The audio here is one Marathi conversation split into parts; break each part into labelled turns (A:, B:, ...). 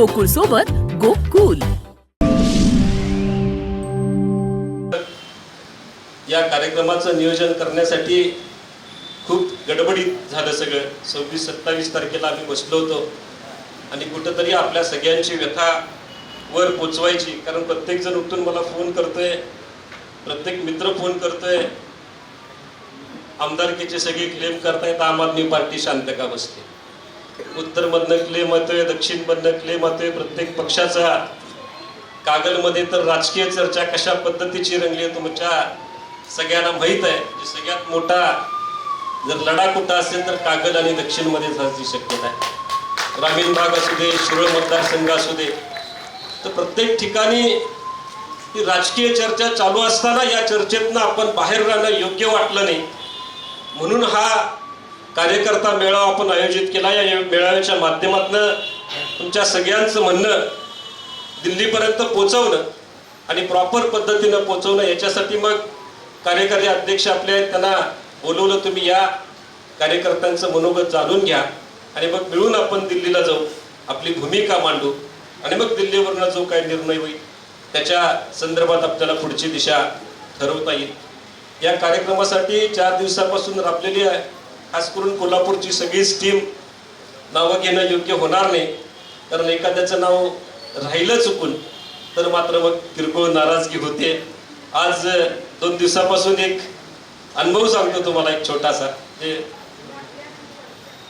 A: गोकुळ सोबत गोकुल.
B: या कार्यक्रमाचं नियोजन करण्यासाठी खूप गडबडीत झालं सगळं. सव्वीस सत्तावीस तारखेला आम्ही बसलो होतो. आणि कुठंतरी आपल्या सगळ्यांची व्यथा वर पोचवायची. कारण प्रत्येक जण उठून मला फोन करतोय. प्रत्येक मित्र फोन करतोय. आमदारकीचे सगळे क्लेम करतायत. आम आदमी पार्टी शांत का बसते? उत्तरमधनं क्लेम येतोय दक्षिणमधनं क्लेम येतोय प्रत्येक पक्षाचा. कागलमध्ये तर राजकीय चर्चा कशा पद्धतीची रंगली आहे तुमच्या सगळ्यांना माहीत आहे. की सगळ्यात मोठा जर लढा कुठं असेल तर कागल आणि दक्षिणमध्ये जायची शक्यता आहे. ग्रामीण भाग असू दे शिरोळ मतदारसंघ असू दे तर प्रत्येक ठिकाणी ही राजकीय चर्चा चालू असताना या चर्चेतनं आपण बाहेर राहणं योग्य वाटलं नाही. म्हणून हा कार्यकर्ता मेळावा आपण आयोजित केला. या मेळाव्याच्या माध्यमातून तुमच्या सगळ्यांचं म्हणणं दिल्लीपर्यंत पोचवणं आणि प्रॉपर पद्धतीनं पोचवणं याच्यासाठी मग कार्यकारी अध्यक्ष आपले आहेत त्यांना बोलवलं तुम्ही या. कार्यकर्त्यांचं मनोगत जाणून घ्या. आणि मग मिळून आपण दिल्लीला जाऊ. आपली भूमिका मांडू. आणि मग दिल्लीवरनं जो काही निर्णय होईल त्याच्या संदर्भात आपल्याला पुढची दिशा ठरवता येईल. या कार्यक्रमासाठी चार दिवसापासून राबलेली आहे. खास करून कोल्हापूरची सगळीच टीम नावं घेणं योग्य होणार नाही. कारण एखाद्याचं नाव राहिलं चुकून तर मात्र मग किरकोळ नाराजगी होते. आज दोन दिवसापासून एक अनुभव सांगतो तुम्हाला एक छोटासा. जे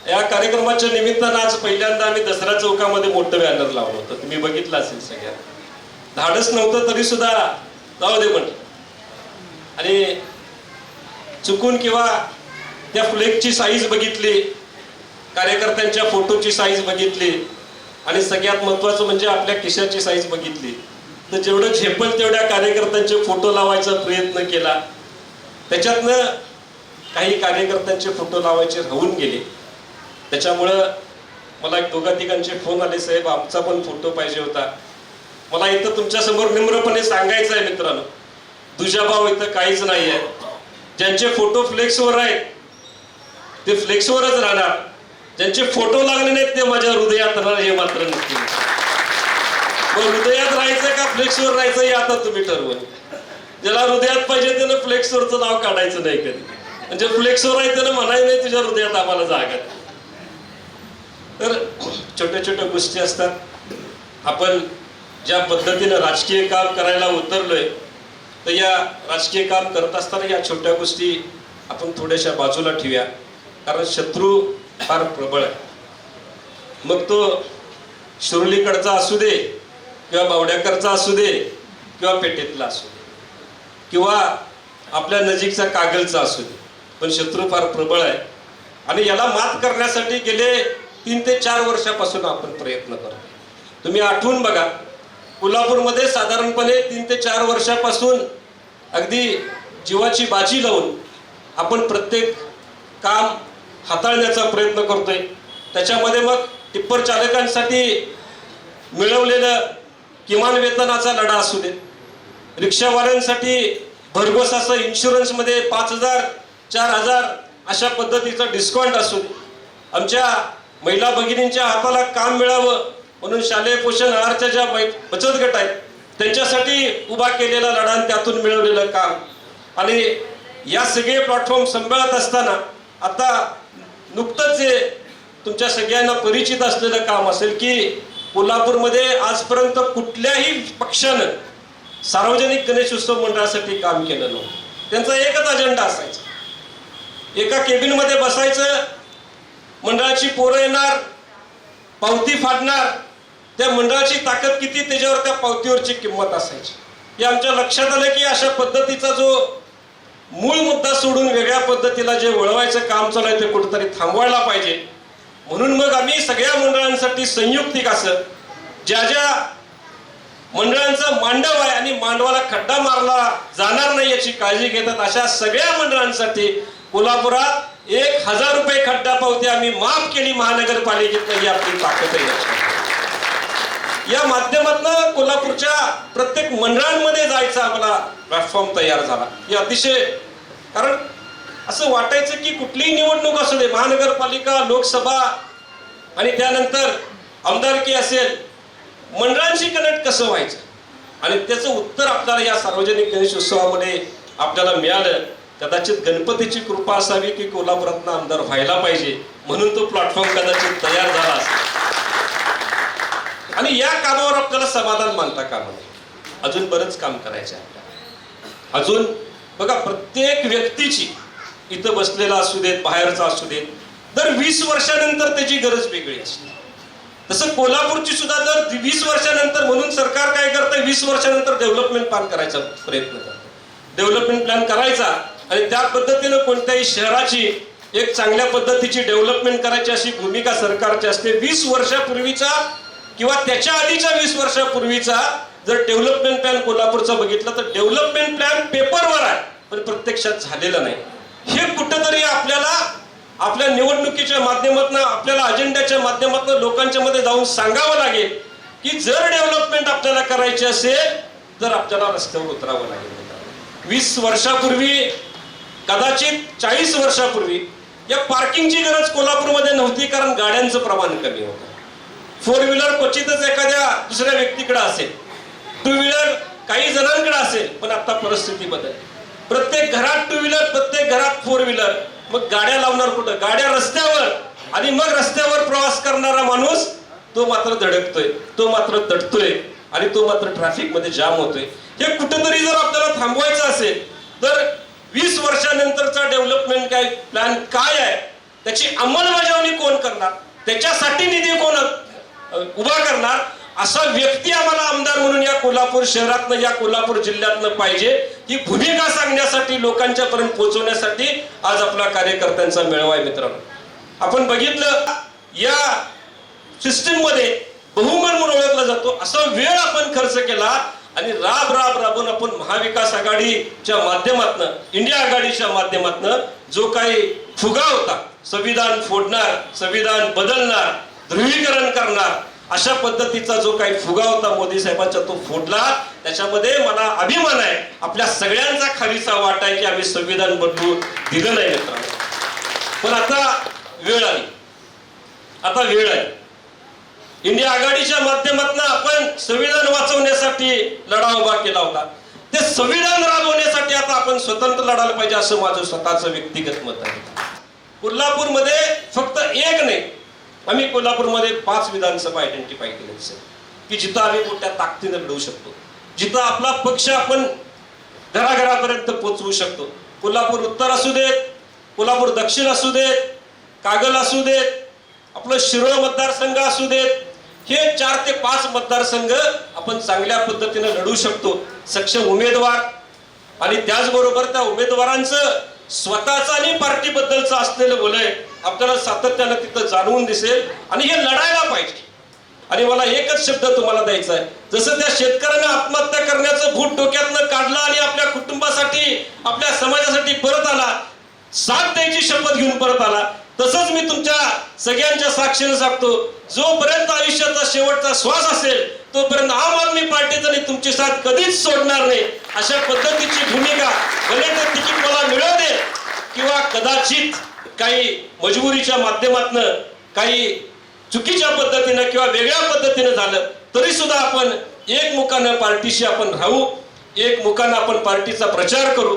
B: या कार्यक्रमाच्या निमित्तानं आज पहिल्यांदा आम्ही दसरा चौकामध्ये मोठं बॅनर लावलं होतं. तुम्ही बघितलं असेल सगळ्या. धाडस नव्हतं तरी सुद्धा जाऊ दे म्हटलं. आणि चुकून किंवा त्या फ्लेगची साईज बघितली. कार्यकर्त्यांच्या फोटोची साईज बघितली. आणि सगळ्यात महत्वाचं म्हणजे आपल्या खिशाची साईज बघितली. तर जेवढं झेपल तेवढ्या कार्यकर्त्यांचे फोटो लावायचा प्रयत्न केला. त्याच्यातनं काही कार्यकर्त्यांचे फोटो लावायचे राहून गेले. त्याच्यामुळं मला एक दोघा तिघांचे फोन आले साहेब आमचा पण फोटो पाहिजे होता. मला इथं तुमच्यासमोर निम्रपणे सांगायचं आहे मित्रांनो. दुजाभाव इथं काहीच नाही आहे ज्यांचे फोटो फ्लेक्सवर आहेत ते फ्लेक्सवरच राहणार. ज्यांचे फोटो लागले नाहीत ते माझ्या हृदयात राहणार हे मात्र नक्की मग हृदयात राहायचं का फ्लेक्सवर राहायचं हे आता तुम्ही ठरवा. ज्याला हृदयात पाहिजे त्यानं फ्लेक्सवरचं नाव काढायचं नाही कधी. म्हणजे फ्लेक्सवर आहे त्यानं म्हणाय नाही तुझ्या हृदयात आम्हाला जागा तर छोट्या छोट्या गोष्टी असतात. आपण ज्या पद्धतीनं राजकीय काम करायला उतरलोय तर या राजकीय काम करत असताना या छोट्या गोष्टी आपण थोड्याशा बाजूला ठेवूया. कारण शत्रू फार प्रबळ आहे. मग तो शिरोलीकडचा असू दे किंवा बावड्याकरचा असू दे किंवा पेटेतला असू दे किंवा आपल्या नजीकचा कागलचा असू दे पण शत्रू फार प्रबळ आहे. आणि याला मात करण्यासाठी गेले तीन ते चार वर्षापासून आपण प्रयत्न करतो तुम्ही आठवून बघा कोल्हापूरमध्ये साधारणपणे तीन ते चार वर्षापासून अगदी जीवाची बाजी लावून आपण प्रत्येक काम हाताळण्याचा प्रयत्न करतोय. त्याच्यामध्ये मग टिप्पर चालकांसाठी मिळवलेलं किमान वेतनाचा लढा असू दे. रिक्षावाल्यांसाठी भरघोस असं इन्शुरन्समध्ये पाच हजार चार हजार अशा पद्धतीचा डिस्काउंट असू दे. आमच्या महिला भगिनींच्या हाताला काम मिळावं म्हणून शालेय पोषण आहारच्या ज्या बचत गट आहेत त्यांच्यासाठी उभा केलेला लढा आणि त्यातून मिळवलेलं काम. आणि या सगळे प्लॅटफॉर्म सांभाळत असताना आता नुकतंच जे तुमच्या सगळ्यांना परिचित असलेलं काम असेल की कोल्हापूरमध्ये आजपर्यंत कुठल्याही पक्षानं सार्वजनिक गणेश उत्सव मंडळासाठी काम केलं नव्हतं. त्यांचा एकच अजेंडा असायचा. एका केबिनमध्ये बसायचं मंडळाची पोरं येणार पावती फाडणार त्या मंडळाची ताकद किती त्याच्यावर त्या पावतीवरची किंमत असायची. हे आमच्या लक्षात आलं की अशा पद्धतीचा जो मूळ मुद्दा सोडून वेगळ्या पद्धतीला जे वळवायचं काम चालू आहे ते कुठेतरी थांबवायला पाहिजे. म्हणून मग आम्ही सगळ्या मंडळांसाठी संयुक्तिक असं ज्या ज्या मंडळांचा मांडव आहे आणि मांडवाला खड्डा मारला जाणार नाही याची काळजी घेतात अशा सगळ्या मंडळांसाठी कोल्हापुरात एक हजार रुपये खड्डा पावती आम्ही माफ केली महानगरपालिकेत ही आपली ताकद आहे या माध्यमातून कोल्हापूरच्या प्रत्येक मंडळांमध्ये जायचा आम्हाला प्लॅटफॉर्म तयार झाला. हे अतिशय कारण असं वाटायचं की कुठलीही निवडणूक असू दे महानगरपालिका लोकसभा आणि त्यानंतर आमदारकी असेल मंडळांशी कनेक्ट कसं व्हायचं? आणि त्याचं उत्तर आपल्याला या सार्वजनिक गणेश उत्सवामध्ये आपल्याला मिळालं. कदाचित गणपतीची कृपा असावी की कोल्हापुरातनं आमदार व्हायला पाहिजे म्हणून तो प्लॅटफॉर्म कदाचित तयार झाला असेल. आणि या कामावर आपल्याला समाधान मानता कामा नये. अजून बरंच काम करायचं आहे अजून बघा प्रत्येक व्यक्तीची इथं बसलेला असू देत बाहेरचा असू देत दर वीस वर्षानंतर त्याची गरज वेगळी असते. तसं कोल्हापूरची सुद्धा दर वीस वर्षानंतर म्हणून सरकार काय करतं वीस वर्षानंतर डेव्हलपमेंट प्लॅन करायचा प्रयत्न करतं डेव्हलपमेंट प्लॅन करायचा आणि त्या पद्धतीनं कोणत्याही शहराची एक चांगल्या पद्धतीची डेव्हलपमेंट करायची अशी भूमिका सरकारची असते. वीस वर्षापूर्वीचा किंवा त्याच्या आधीच्या वीस वर्षापूर्वीचा जर डेव्हलपमेंट प्लॅन कोल्हापूरचा बघितला तर डेव्हलपमेंट प्लॅन पेपरवर आहे पण प्रत्यक्षात झालेला नाही. हे कुठंतरी आपल्याला आपल्या निवडणुकीच्या माध्यमातून आपल्याला अजेंड्याच्या माध्यमातून लोकांच्या मध्ये जाऊन सांगावं लागेल की जर डेव्हलपमेंट आपल्याला करायची असेल तर आपल्याला रस्त्यावर उतरावं लागेल. वीस वर्षापूर्वी कदाचित चाळीस वर्षापूर्वी या पार्किंगची गरज कोल्हापूरमध्ये नव्हती कारण गाड्यांचं प्रमाण कमी होतं. फोर व्हीलर क्वचितच एखाद्या दुसऱ्या व्यक्तीकडे असेल. टू व्हीलर काही जणांकडे असेल पण आता परिस्थिती बदल. प्रत्येक घरात टू व्हीलर प्रत्येक घरात फोर व्हीलर. मग गाड्या लावणार कुठं? गाड्या रस्त्यावर. आणि मग रस्त्यावर प्रवास करणारा माणूस तो मात्र धडकतोय तो मात्र तटतोय आणि तो मात्र ट्रॅफिकमध्ये जाम होतोय. हे कुठेतरी जर आपल्याला थांबवायचं असेल तर वीस वर्षानंतरचा डेव्हलपमेंट काय प्लॅन काय आहे? त्याची अंमलबजावणी कोण करणार? त्याच्यासाठी निधी कोण उभा करणार. असा व्यक्ती आम्हाला आमदार म्हणून या कोल्हापूर शहरातनं या कोल्हापूर जिल्ह्यातनं पाहिजे. ही भूमिका सांगण्यासाठी लोकांच्या पर्यंत पोहोचवण्यासाठी आज आपला कार्यकर्त्यांचा मेळावा आहे मित्रांनो. आपण बघितलं या सिस्टीममध्ये बहुमान म्हणून ओळखला जातो. असा वेळ आपण खर्च केला आणि राब राब राबून आपण महाविकास आघाडीच्या माध्यमातनं इंडिया आघाडीच्या माध्यमातनं जो काही फुगा होता संविधान फोडणार संविधान बदलणार ध्रुवीकरण करणार. अशा पद्धतीचा जो काही फुगा होता मोदी साहेबांचा तो फोडला. त्याच्यामध्ये मला अभिमान आहे. आपल्या सगळ्यांचा खालीचा वाटा आहे की आम्ही संविधान बदलू दिलं नाही मित्रांनो. पण आता वेळ आली. आता वेळ आहे. इंडिया आघाडीच्या माध्यमातून आपण संविधान वाचवण्यासाठी लढा उभा केला होता. ते संविधान राबवण्यासाठी आता आपण स्वतंत्र लढायला पाहिजे असं माझं स्वतःचं व्यक्तिगत मत आहे. कोल्हापूरमध्ये फक्त एक नाही आम्ही कोल्हापूरमध्ये पाच विधानसभा आयडेंटिफाय केले सर की जिथं आम्ही मोठ्या ताकदीनं लढवू शकतो. जिथं आपला पक्ष आपण घराघरापर्यंत पोचवू शकतो. कोल्हापूर उत्तर असू देत कोल्हापूर दक्षिण असू देत कागल असू देत आपलं शिरोळ मतदारसंघ असू देत हे चार ते पाच मतदारसंघ आपण चांगल्या पद्धतीनं लढू शकतो. सक्षम उमेदवार आणि त्याचबरोबर त्या उमेदवारांचं स्वतःचं आणि पार्टीबद्दलचं असलेलं बोलय आपल्याला सातत्यानं तिथं जाणवून दिसेल आणि हे लढायला पाहिजे. आणि मला एकच शब्द तुम्हाला द्यायचा आहे. जसं त्या शेतकऱ्यानं आत्महत्या करण्याचं भूत डोक्यातनं काढलं आणि आपल्या कुटुंबासाठी आपल्या समाजासाठी परत आला साथ द्यायची शपथ घेऊन परत आला तसंच मी तुमच्या सगळ्यांच्या साक्षीने सांगतो जोपर्यंत आयुष्याचा शेवटचा श्वास असेल तोपर्यंत आम आदमी पार्टीचा आणि तुमची साथ कधीच सोडणार नाही. अशा पद्धतीची भूमिका भले ते तिकीट मला मिळवते किंवा कदाचित काही मजबुरीच्या माध्यमातनं काही चुकीच्या पद्धतीनं किंवा वेगळ्या पद्धतीनं झालं तरी सुद्धा आपण एक मुखानं पार्टीशी आपण राहू एक मुखानं आपण पार्टीचा प्रचार करू.